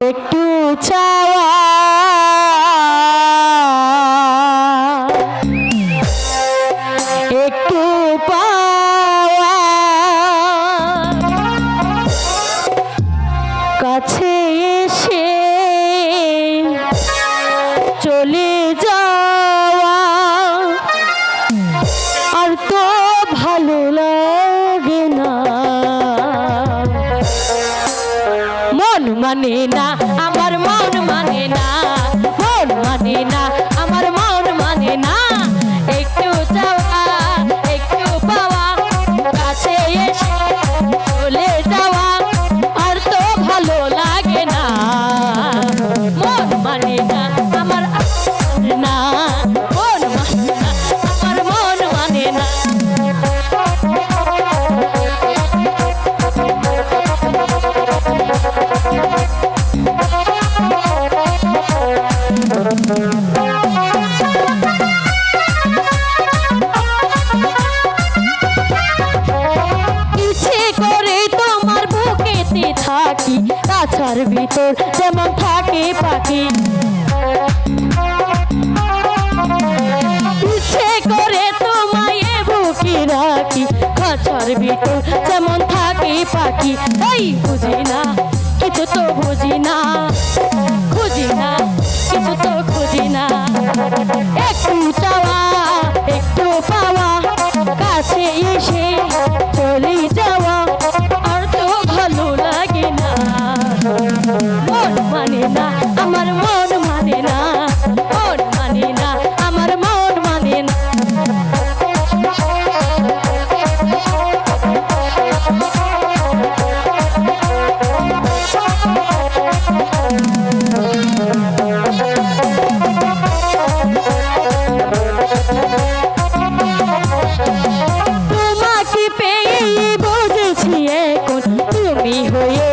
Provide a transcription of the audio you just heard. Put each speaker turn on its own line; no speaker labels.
একটু চাওয়া। একটু পাওয়া। কাছে এসে চলে যা মানে না আমার মন মানে না তার ভিতর যেমন থাকে পাখি। ইচ্ছে করে তোমায় বুকি রাখি। খাঁচার ভিতর যেমন থাকে পাখি। এই বুঝি না, কিছু তো বুঝি না। হয়ে